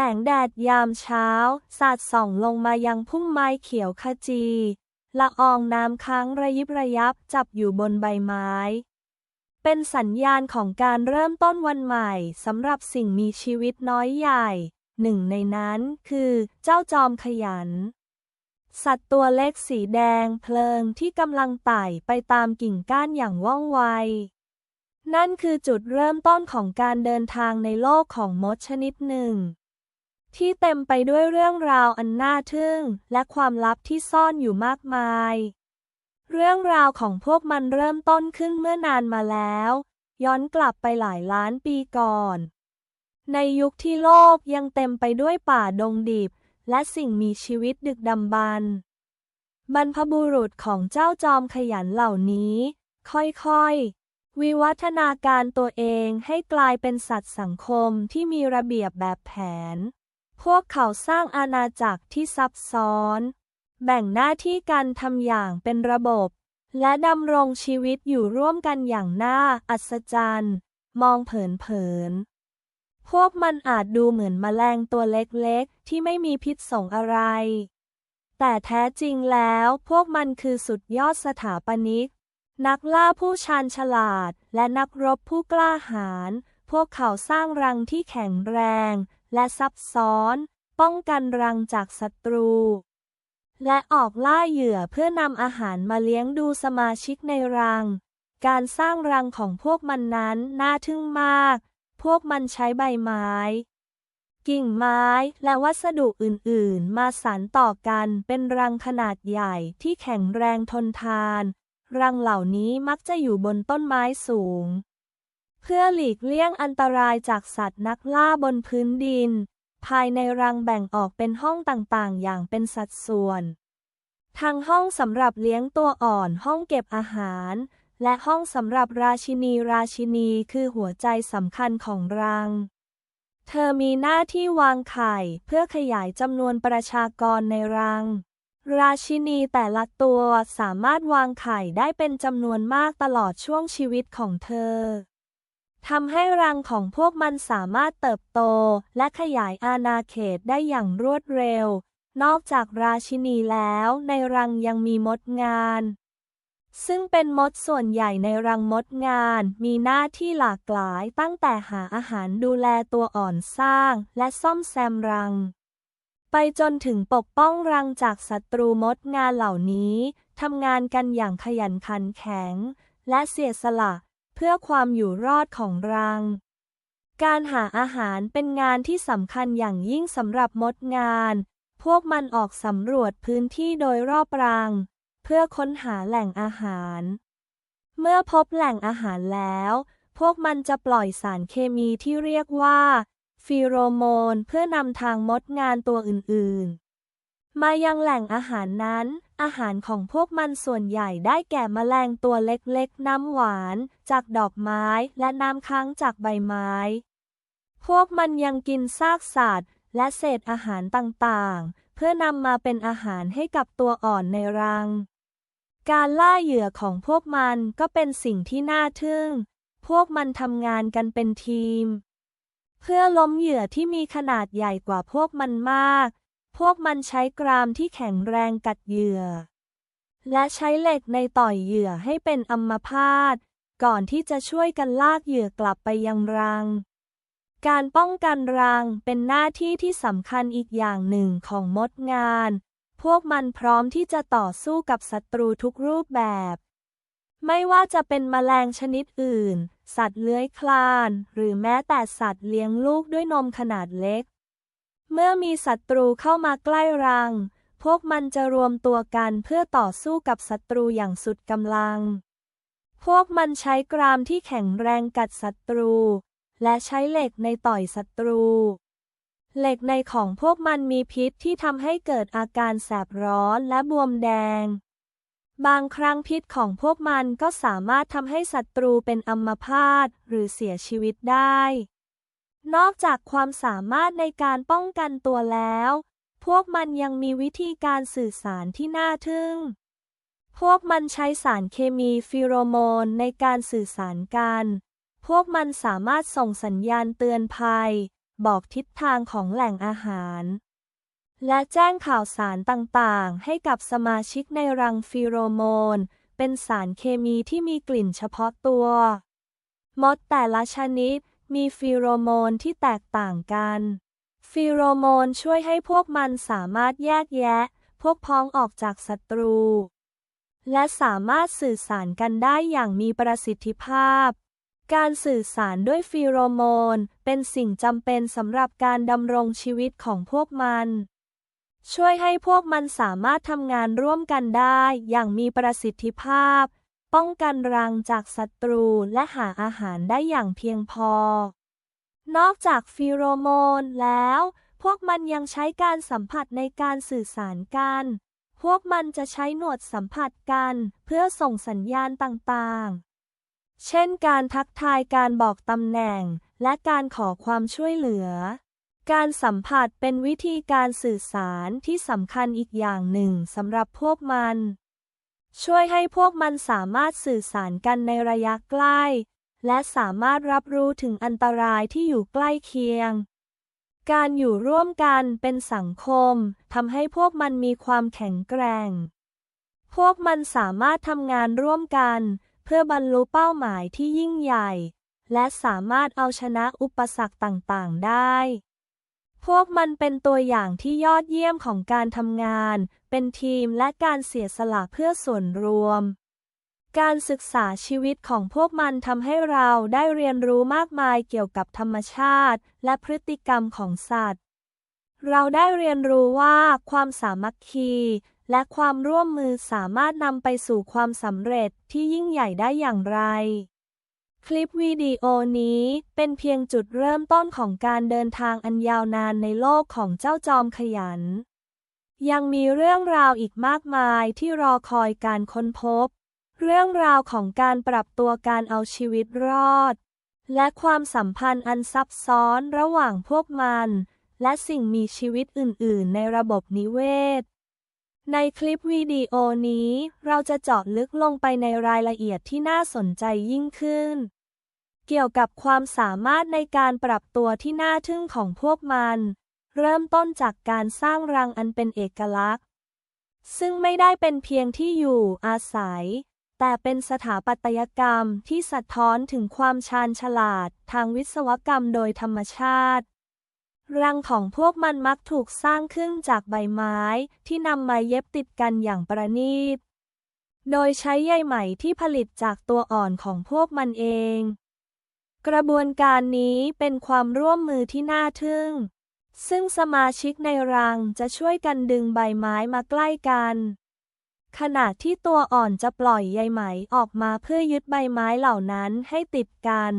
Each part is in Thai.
แสงแดดยามเช้า สาดส่องลงมายังพุ่มไม้เขียวขจี ละอองน้ำค้างระยิบระยับจับอยู่บนใบไม้ เป็นสัญญาณของการเริ่มต้นวันใหม่สำหรับสิ่งมีชีวิตน้อยใหญ่ หนึ่งในนั้นคือเจ้าจอมขยัน สัตว์ตัวเล็กสีแดงเพลิงที่กำลังไต่ไปตามกิ่งก้านอย่างว่องไวนั่นคือจุดเริ่มต้นของการเดินทางในโลกของมดชนิดหนึ่ง ที่เต็มไปด้วยเรื่องราวอันน่าทึ่ง และความลับที่ซ่อนอยู่มากมาย เรื่องราวของพวกมันเริ่มต้นขึ้นเมื่อนานมาแล้ว ย้อนกลับไปหลายล้านปีก่อน ในยุคที่โลกยังเต็มไปด้วยป่าดงดิบ และสิ่งมีชีวิตดึกดำบรรพ์บรรพบุรุษของเจ้าจอมขยันเหล่านี้ ค่อยๆ วิวัฒนาการตัวเองให้กลายเป็นสัตว์สังคมที่มีระเบียบแบบแผน พวกเขาสร้างอาณาจักรที่ซับซ้อน แบ่งหน้าที่การทำอย่างเป็นระบบ และดำรงชีวิตอยู่ร่วมกันอย่างน่าอัศจรรย์ มองเผินๆ พวกมันอาจดูเหมือนแมลงตัวเล็กๆ ที่ไม่มีพิษสงอะไร แต่แท้จริงแล้วพวกมันคือสุดยอดสถาปนิก นักล่าผู้ชาญฉลาดและนักรบผู้กล้าหาญ พวกเขาสร้างรังที่แข็งแรง และซับซ้อน ป้องกันรังจากศัตรู และออกล่าเหยื่อเพื่อนำอาหารมาเลี้ยงดูสมาชิกในรัง การสร้างรังของพวกมันนั้นน่าทึ่งมาก พวกมันใช้ใบไม้ กิ่งไม้และวัสดุอื่น ๆ มาสานต่อกันเป็นรังขนาดใหญ่ที่แข็งแรงทนทาน รังเหล่านี้มักจะอยู่บนต้นไม้สูง เพื่อหลีกเลี่ยงอันตรายจากสัตว์นักล่าบนพื้นดิน ภายในรังแบ่งออกเป็นห้องต่างๆ อย่างเป็นสัดส่วนทางห้องสำหรับเลี้ยงตัวอ่อนห้องเก็บอาหาร และห้องสำหรับราชินีราชินีคือหัวใจสำคัญของรัง เธอมีหน้าที่วางไข่เพื่อขยายจำนวนประชากรในรังราชินีแต่ละตัวสามารถวางไข่ได้เป็นจำนวนมากตลอดช่วงชีวิตของเธอ ทำให้รังของพวกมันสามารถเติบโต และขยายอาณาเขตได้อย่างรวดเร็ว นอกจากราชินีแล้วในรังยังมีมดงาน ซึ่งเป็นมดส่วนใหญ่ในรังมดงาน มีหน้าที่หลากหลายตั้งแต่หาอาหารดูแลตัวอ่อนสร้าง และซ่อมแซมรัง ไปจนถึงปกป้องรังจากศัตรูมดงานเหล่านี้ทำงานกันอย่างขยันขันแข็ง และเสียสละ เพื่อความอยู่รอดของรัง การหาอาหารเป็นงานที่สำคัญอย่างยิ่งสำหรับมดงาน พวกมันออกสำรวจพื้นที่โดยรอบรัง เพื่อค้นหาแหล่งอาหาร เมื่อพบแหล่งอาหารแล้ว พวกมันจะปล่อยสารเคมีที่เรียกว่า ฟีโรโมนเพื่อนำทางมดงานตัวอื่นๆ มายังแหล่งอาหารนั้น อาหารของพวกมันส่วนใหญ่ได้แก่แมลงตัวเล็กๆ น้ำหวาน จากดอกไม้และน้ำค้างจากใบไม้ พวกมันยังกินซากสัตว์ และเศษอาหารต่างๆ เพื่อนำมาเป็นอาหารให้กับตัวอ่อนในรัง การล่าเหยื่อของพวกมันก็เป็นสิ่งที่น่าทึ่ง พวกมันทำงานกันเป็นทีม เพื่อล้มเหยื่อที่มีขนาดใหญ่กว่าพวกมันมาก พวกมันใช้กรามที่แข็งแรงกัดเหยื่อ และใช้เหล็กในต่อยเหยื่อให้เป็นอัมพาต ก่อนที่จะช่วยกันลากเหยื่อกลับไปยังรัง การป้องกันรังเป็นหน้าที่ที่สำคัญอีกอย่างหนึ่งของมดงาน พวกมันพร้อมที่จะต่อสู้กับศัตรูทุกรูปแบบ ไม่ว่าจะเป็นแมลงชนิดอื่น สัตว์เลื้อยคลาน หรือแม้แต่สัตว์เลี้ยงลูกด้วยนมขนาดเล็ก เมื่อมีศัตรูเข้ามาใกล้รัง พวกมันจะรวมตัวกันเพื่อต่อสู้กับศัตรูอย่างสุดกำลัง พวกมันใช้กรามที่แข็งแรงกัดศัตรู และใช้เหล็กในต่อยศัตรู เหล็กในของพวกมันมีพิษที่ทำให้เกิดอาการแสบร้อนและบวมแดง บางครั้งพิษของพวกมันก็สามารถทำให้ศัตรูเป็นอัมพาตหรือเสียชีวิตได้ นอกจากความสามารถในการป้องกันตัวแล้ว พวกมันยังมีวิธีการสื่อสารที่น่าทึ่ง พวกมันใช้สารเคมีฟีโรโมนในการสื่อสารกัน พวกมันสามารถส่งสัญญาณเตือนภัย บอกทิศทางของแหล่งอาหาร และแจ้งข่าวสารต่างๆ ให้กับสมาชิกในรังฟีโรโมน เป็นสารเคมีที่มีกลิ่นเฉพาะตัว มดแต่ละชนิด มีฟีโรโมนที่แตกต่างกัน ฟีโรโมนช่วยให้พวกมันสามารถแยกแยะ พวกพ้องออกจากศัตรู และสามารถสื่อสารกันได้อย่างมีประสิทธิภาพ การสื่อสารด้วยฟีโรโมน เป็นสิ่งจำเป็นสำหรับการดำรงชีวิตของพวกมัน ช่วยให้พวกมันสามารถทำงานร่วมกันได้อย่างมีประสิทธิภาพ ป้องกันรังจากศัตรูและหาอาหารได้อย่างเพียงพอ นอกจากฟีโรโมนแล้ว พวกมันยังใช้การสัมผัสในการสื่อสารกัน พวกมันจะใช้หนวดสัมผัสกันเพื่อส่งสัญญาณต่างๆ เช่นการทักทายการบอกตำแหน่ง และการขอความช่วยเหลือ การสัมผัสเป็นวิธีการสื่อสารที่สำคัญอีกอย่างหนึ่งสำหรับพวกมัน ช่วยให้พวกมันสามารถสื่อสารกันในระยะใกล้ และสามารถรับรู้ถึงอันตรายที่อยู่ใกล้เคียง การอยู่ร่วมกันเป็นสังคมทำให้พวกมันมีความแข็งแกร่ง พวกมันสามารถทำงานร่วมกัน เพื่อบรรลุเป้าหมายที่ยิ่งใหญ่ และสามารถเอาชนะอุปสรรคต่างๆ ได้ พวกมันเป็นตัวอย่างที่ยอดเยี่ยมของการทำงาน เป็นทีมและการเสียสละเพื่อส่วนรวม การศึกษาชีวิตของพวกมันทำให้เราได้เรียนรู้มากมายเกี่ยวกับธรรมชาติ และพฤติกรรมของสัตว์ เราได้เรียนรู้ว่าความสามัคคี และความร่วมมือสามารถนำไปสู่ความสำเร็จที่ยิ่งใหญ่ได้อย่างไร คลิปวิดีโอนี้เป็นเพียงจุดเริ่มต้นของการเดินทางอันยาวนานในโลกของเจ้าจอมขยัน ยังมีเรื่องราวอีกมากมายที่รอคอยการค้นพบ เรื่องราวของการปรับตัวการเอาชีวิตรอด และความสัมพันธ์อันซับซ้อนระหว่างพวกมัน และสิ่งมีชีวิตอื่น ๆ ในระบบนิเวศ ในคลิปวิดีโอนี้เราจะเจาะลึกลงไปในรายละเอียดที่น่าสนใจยิ่งขึ้น เกี่ยวกับความสามารถในการปรับตัวที่น่าทึ่งของพวกมัน เริ่มต้นจากการสร้างรังอันเป็นเอกลักษณ์ ซึ่งไม่ได้เป็นเพียงที่อยู่อาศัย แต่เป็นสถาปัตยกรรมที่สะท้อนถึงความชาญฉลาดทางวิศวกรรมโดยธรรมชาติ รังของพวกมันมักถูกสร้างขึ้นจากใบไม้ที่นำมาเย็บติดกันอย่างประณีต โดยใช้ใยไหมที่ผลิตจากตัวอ่อนของพวกมันเอง กระบวนการนี้เป็นความร่วมมือที่น่าทึ่ง ซึ่งสมาชิกในรังจะช่วยกันดึงใบไม้มาใกล้กัน ขณะที่ตัวอ่อนจะปล่อยใยไหมออกมาเพื่อยึดใบไม้เหล่านั้นให้ติดกัน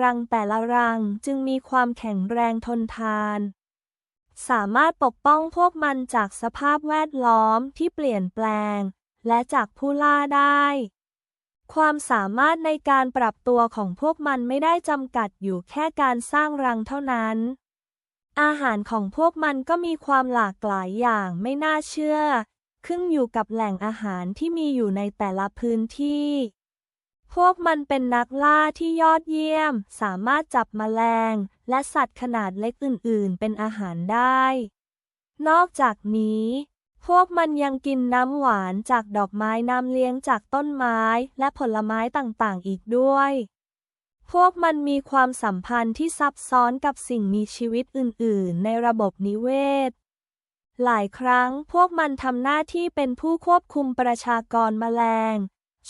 รังแต่ละรังจึงมีความแข็งแรงทนทาน สามารถปกป้องพวกมันจากสภาพแวดล้อมที่เปลี่ยนแปลง และจากผู้ล่าได้ ความสามารถในการปรับตัวของพวกมันไม่ได้จำกัดอยู่แค่การสร้างรังเท่านั้น อาหารของพวกมันก็มีความหลากหลายอย่างไม่น่าเชื่อ ขึ้นอยู่กับแหล่งอาหารที่มีอยู่ในแต่ละพื้นที่ พวกมันเป็นนักล่าที่ยอดเยี่ยม สามารถจับแมลง และสัตว์ขนาดเล็กอื่น ๆ เป็นอาหารได้ นอกจากนี้ พวกมันยังกินน้ำหวานจากดอกไม้น้ำเลี้ยงจากต้นไม้ และผลไม้ต่างๆ อีกด้วย พวกมันมีความสัมพันธ์ที่ซับซ้อนกับสิ่งมีชีวิตอื่น ๆ ในระบบนิเวศ หลายครั้งพวกมันทำหน้าที่เป็นผู้ควบคุมประชากรแมลง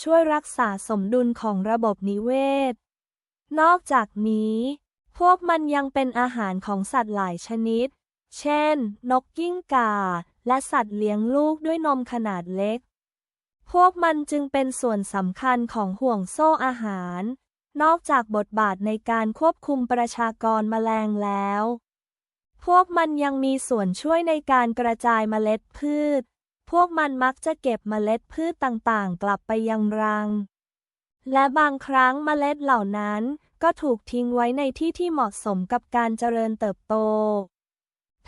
ช่วยรักษาสมดุลของระบบนิเวศ นอกจากนี้ พวกมันยังเป็นอาหารของสัตว์หลายชนิด เช่น นกกิ้งก่า และสัตว์เลี้ยงลูกด้วยนมขนาดเล็ก พวกมันจึงเป็นส่วนสำคัญของห่วงโซ่อาหาร นอกจากบทบาทในการควบคุมประชากรแมลงแล้ว พวกมันยังมีส่วนช่วยในการกระจายเมล็ดพืช พวกมันมักจะเก็บเมล็ดพืชต่างๆ กลับไปยังรัง และบางครั้งเมล็ดเหล่านั้นก็ถูกทิ้งไว้ในที่ที่เหมาะสมกับการเจริญเติบโต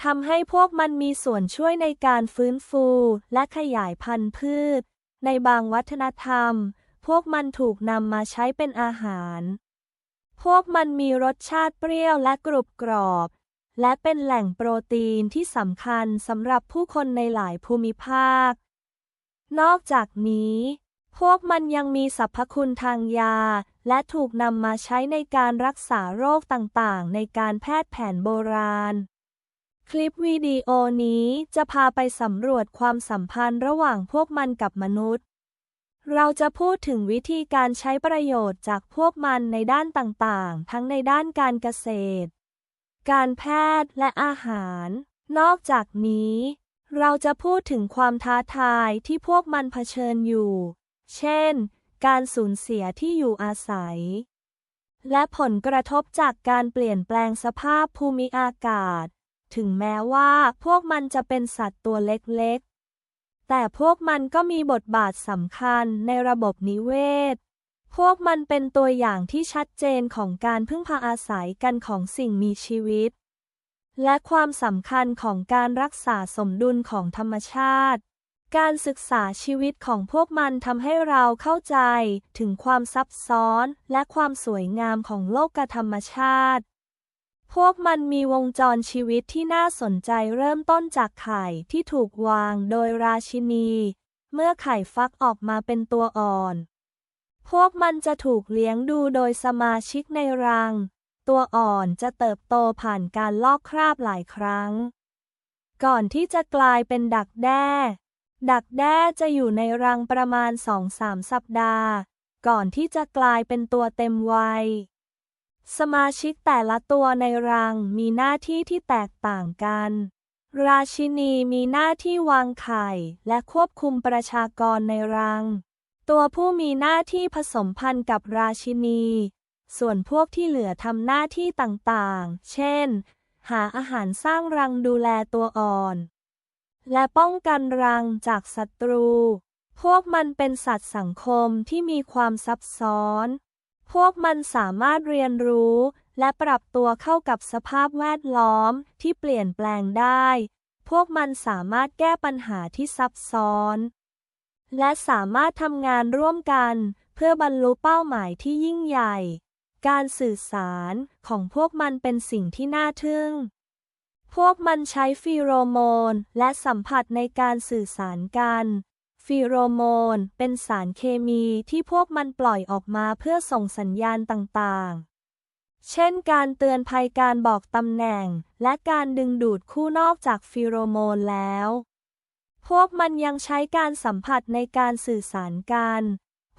ทำให้พวกมันมีส่วนช่วยในการฟื้นฟูและขยายพันธุ์พืช ในบางวัฒนธรรม พวกมันถูกนำมาใช้เป็นอาหาร พวกมันมีรสชาติเปรี้ยวและกรุบกรอบ และเป็นแหล่งโปรตีนที่สำคัญสำหรับผู้คนในหลายภูมิภาค นอกจากนี้ พวกมันยังมีสรรพคุณทางยา และถูกนำมาใช้ในการรักษาโรคต่างๆ ในการแพทย์แผนโบราณ คลิปวิดีโอนี้จะพาไปสำรวจความสัมพันธ์ระหว่างพวกมันกับมนุษย์ เราจะพูดถึงวิธีการใช้ประโยชน์จากพวกมันในด้านต่างๆ ทั้งในด้านการเกษตร การแพทย์และอาหาร นอกจากนี้ เราจะพูดถึงความท้าทายที่พวกมันเผชิญอยู่ เช่น การสูญเสียที่อยู่อาศัย และผลกระทบจากการเปลี่ยนแปลงสภาพภูมิอากาศ ถึงแม้ว่าพวกมันจะเป็นสัตว์ตัวเล็กๆ แต่พวกมันก็มีบทบาทสำคัญในระบบนิเวศ พวกมันเป็นตัวอย่างที่ชัดเจนของการพึ่งพาอาศัยกันของสิ่งมีชีวิต และความสำคัญของการรักษาสมดุลของธรรมชาติ การศึกษาชีวิตของพวกมันทำให้เราเข้าใจถึงความซับซ้อนและความสวยงามของโลกธรรมชาติ พวกมันมีวงจรชีวิตที่น่าสนใจเริ่มต้นจากไข่ที่ถูกวางโดยราชินี เมื่อไข่ฟักออกมาเป็นตัวอ่อน พวกมันจะถูกเลี้ยงดูโดยสมาชิกในรัง ตัวอ่อนจะเติบโตผ่านการลอกคราบหลายครั้ง ก่อนที่จะกลายเป็นดักแด้ ดักแด้จะอยู่ในรังประมาณ2-3สัปดาห์ ก่อนที่จะกลายเป็นตัวเต็มวัย สมาชิกแต่ละตัวในรังมีหน้าที่ที่แตกต่างกัน ราชินีมีหน้าที่วางไข่และควบคุมประชากรในรัง ตัวผู้มีหน้าที่ผสมพันธุ์กับราชินี ส่วนพวกที่เหลือทำหน้าที่ต่างๆ เช่น หาอาหารสร้างรังดูแลตัวอ่อน และป้องกันรังจากศัตรู พวกมันเป็นสัตว์สังคมที่มีความซับซ้อน พวกมันสามารถเรียนรู้ และปรับตัวเข้ากับสภาพแวดล้อมที่เปลี่ยนแปลงได้ พวกมันสามารถแก้ปัญหาที่ซับซ้อน และสามารถทำงานร่วมกัน เพื่อบรรลุเป้าหมายที่ยิ่งใหญ่ การสื่อสารของพวกมันเป็นสิ่งที่น่าทึ่ง พวกมันใช้ฟีโรโมนและสัมผัสในการสื่อสารกัน ฟีโรโมน เป็นสารเคมีที่พวกมันปล่อยออกมาเพื่อส่งสัญญาณต่างๆ เช่นการเตือนภัยการบอกตำแหน่ง และการดึงดูดคู่นอกจากฟีโรโมนแล้ว พวกมันยังใช้การสัมผัสในการสื่อสารกัน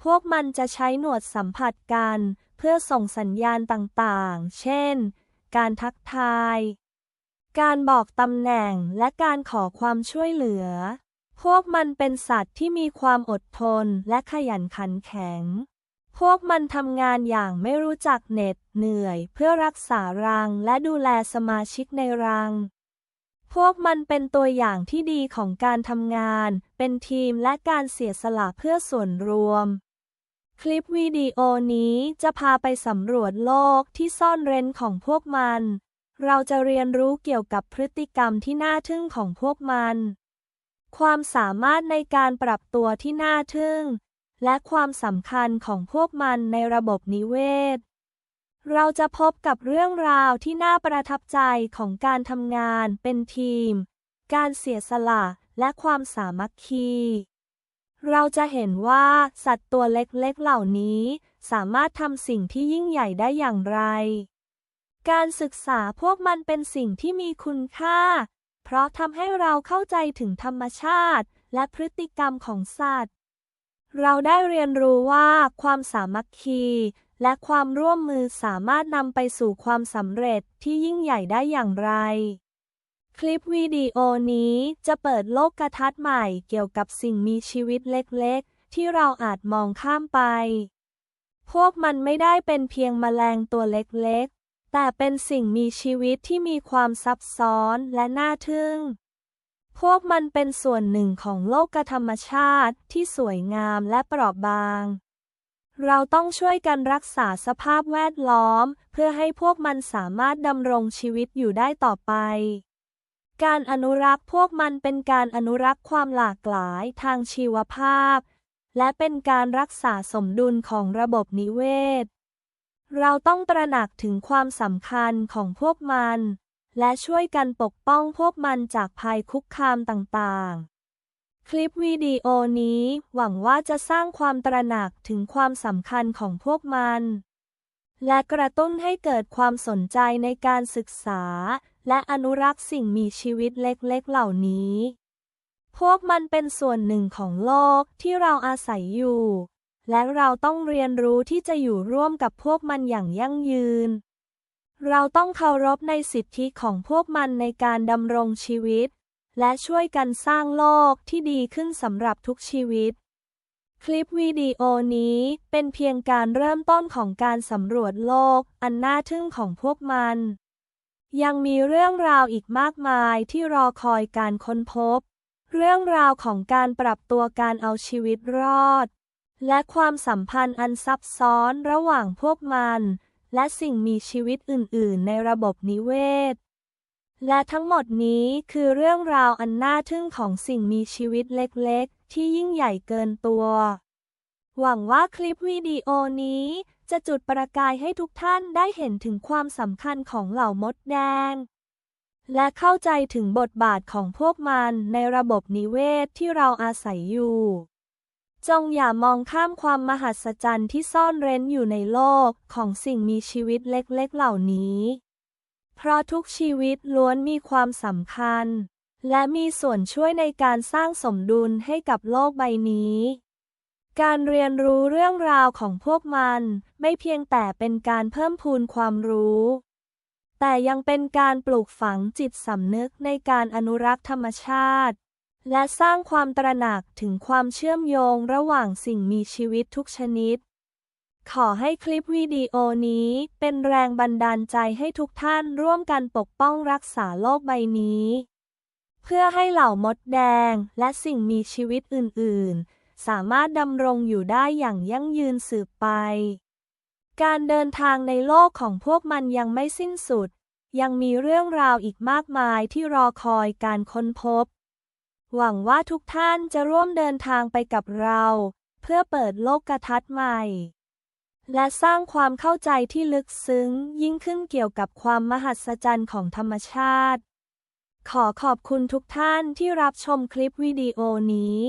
พวกมันจะใช้หนวดสัมผัสกัน เพื่อส่งสัญญาณต่างๆ เช่น การทักทาย การบอกตำแหน่ง และการขอความช่วยเหลือ พวกมันเป็นสัตว์ที่มีความอดทนและขยันขันแข็ง พวกมันทำงานอย่างไม่รู้จักเหน็ดเหนื่อยเพื่อรักษารังและดูแลสมาชิกในรัง พวกมันเป็นตัวอย่างที่ดีของการทำงาน เป็นทีมและการเสียสละเพื่อส่วนรวม คลิปวิดีโอนี้จะพาไปสำรวจโลกที่ซ่อนเร้นของพวกมัน เราจะเรียนรู้เกี่ยวกับพฤติกรรมที่น่าทึ่งของพวกมัน ความสามารถในการปรับตัวที่น่าทึ่ง และความสำคัญของพวกมันในระบบนิเวศ เราจะพบกับเรื่องราวที่น่าประทับใจของการทำงานเป็นทีม การเสียสละและความสามัคคี เราจะเห็นว่าสัตว์ตัวเล็กๆเหล่านี้ สามารถทำสิ่งที่ยิ่งใหญ่ได้อย่างไร การศึกษาพวกมันเป็นสิ่งที่มีคุณค่า เพราะทำให้เราเข้าใจถึงธรรมชาติ และพฤติกรรมของสัตว์ เราได้เรียนรู้ว่าความสามัคคี และความร่วมมือสามารถนำไปสู่ความสำเร็จที่ยิ่งใหญ่ได้อย่างไร คลิปวิดีโอนี้จะเปิดโลกกระทัดใหม่เกี่ยวกับสิ่งมีชีวิตเล็กๆ ที่เราอาจมองข้ามไป พวกมันไม่ได้เป็นเพียงแมลงตัวเล็ก แต่เป็นสิ่งมีชีวิตที่มีความซับซ้อนและน่าทึ่ง พวกมันเป็นส่วนหนึ่งของโลกธรรมชาติที่สวยงามและเปราะบาง เราต้องช่วยกันรักษาสภาพแวดล้อม เพื่อให้พวกมันสามารถดำรงชีวิตอยู่ได้ต่อไป การอนุรักษ์พวกมันเป็นการอนุรักษ์ความหลากหลายทางชีวภาพ และเป็นการรักษาสมดุลของระบบนิเวศ เราต้องตระหนักถึงความสำคัญของพวกมัน และช่วยกันปกป้องพวกมันจากภัยคุกคามต่างๆ คลิปวิดีโอนี้หวังว่าจะสร้างความตระหนักถึงความสำคัญของพวกมัน และกระตุ้นให้เกิดความสนใจในการศึกษา และอนุรักษ์สิ่งมีชีวิตเล็กๆเหล่านี้ พวกมันเป็นส่วนหนึ่งของโลกที่เราอาศัยอยู่ และเราต้องเรียนรู้ที่จะอยู่ร่วมกับพวกมันอย่างยั่งยืน เราต้องเคารพในสิทธิของพวกมันในการดำรงชีวิต และช่วยกันสร้างโลกที่ดีขึ้นสำหรับทุกชีวิต คลิปวิดีโอนี้เป็นเพียงการเริ่มต้นของการสำรวจโลกอันน่าทึ่งของพวกมัน ยังมีเรื่องราวอีกมากมายที่รอคอยการค้นพบ เรื่องราวของการปรับตัวการเอาชีวิตรอด และความสัมพันธ์อันซับซ้อนระหว่างพวกมัน และสิ่งมีชีวิตอื่น ๆ ในระบบนิเวศ และทั้งหมดนี้คือเรื่องราวอันน่าทึ่งของสิ่งมีชีวิตเล็ก ๆ ที่ยิ่งใหญ่เกินตัว หวังว่าคลิปวิดีโอนี้จะจุดประกายให้ทุกท่านได้เห็นถึงความสำคัญของเหล่ามดแดง และเข้าใจถึงบทบาทของพวกมันในระบบนิเวศที่เราอาศัยอยู่ จงอย่ามองข้ามความมหัศจรรย์ที่ซ่อนเร้นอยู่ในโลกของสิ่งมีชีวิตเล็กๆเหล่านี้ เพราะทุกชีวิตล้วนมีความสำคัญ และมีส่วนช่วยในการสร้างสมดุลให้กับโลกใบนี้ การเรียนรู้เรื่องราวของพวกมันไม่เพียงแต่เป็นการเพิ่มพูนความรู้ แต่ยังเป็นการปลูกฝังจิตสำนึกในการอนุรักษ์ธรรมชาติ และสร้างความตระหนักถึงความเชื่อมโยงระหว่างสิ่งมีชีวิตทุกชนิด ขอให้คลิปวิดีโอนี้เป็นแรงบันดาลใจให้ทุกท่านร่วมกันปกป้องรักษาโลกใบนี้ เพื่อให้เหล่ามดแดงและสิ่งมีชีวิตอื่น ๆ สามารถดำรงอยู่ได้อย่างยั่งยืนสืบไป การเดินทางในโลกของพวกมันยังไม่สิ้นสุด ยังมีเรื่องราวอีกมากมายที่รอคอยการค้นพบ หวังว่าทุกท่านจะร่วมเดินทางไปกับเรา เพื่อเปิดโลกกระทัดใหม่ และสร้างความเข้าใจที่ลึกซึ้งยิ่งขึ้นเกี่ยวกับความมหัศจรรย์ของธรรมชาติ ขอขอบคุณทุกท่านที่รับชมคลิปวิดีโอนี้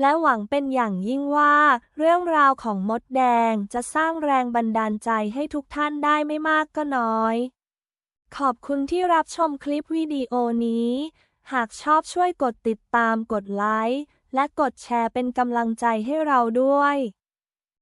และหวังเป็นอย่างยิ่งว่า เรื่องราวของมดแดงจะสร้างแรงบันดาลใจให้ทุกท่านได้ไม่มากก็น้อยขอบคุณที่รับชมคลิปวิดีโอนี้ หากชอบช่วยกดติดตามกดไลค์และกดแชร์เป็นกำลังใจให้เราด้วย